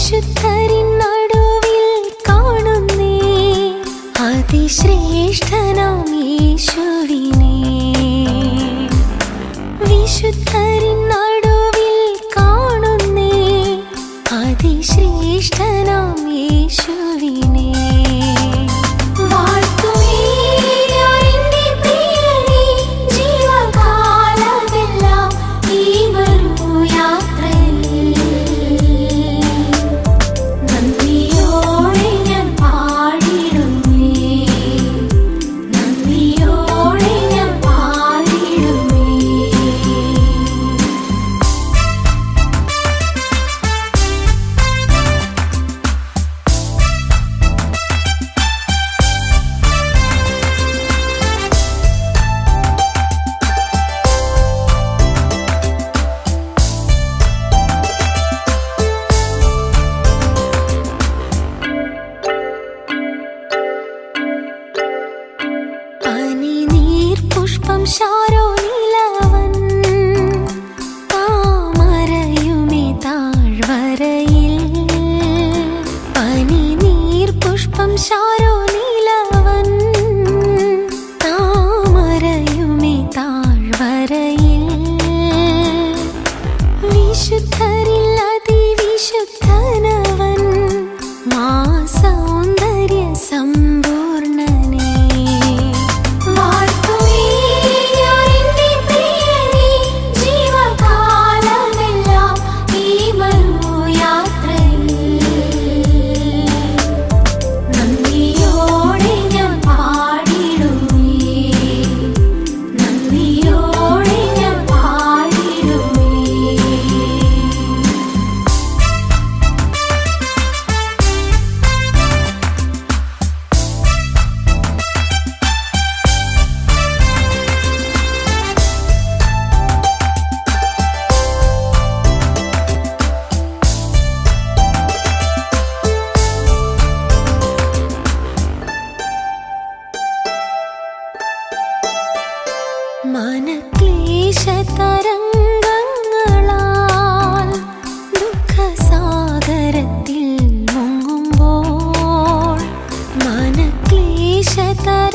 വിശുദ്ധരിൻ നടുവിൽ കാണുന്നേ അതിശ്രേഷ്ഠനാം യേശുവിനെ. വിശുദ്ധരിൻ നടുവിൽ കാണുന്നേ അതിശ്രേഷ്ഠനാം യേശുവിനെ. സംസാരോ നിലവൻ. താമരയുമേ താഴ്വരയിൽ. പനി നീർ പുഷ്പം ശാരോ れた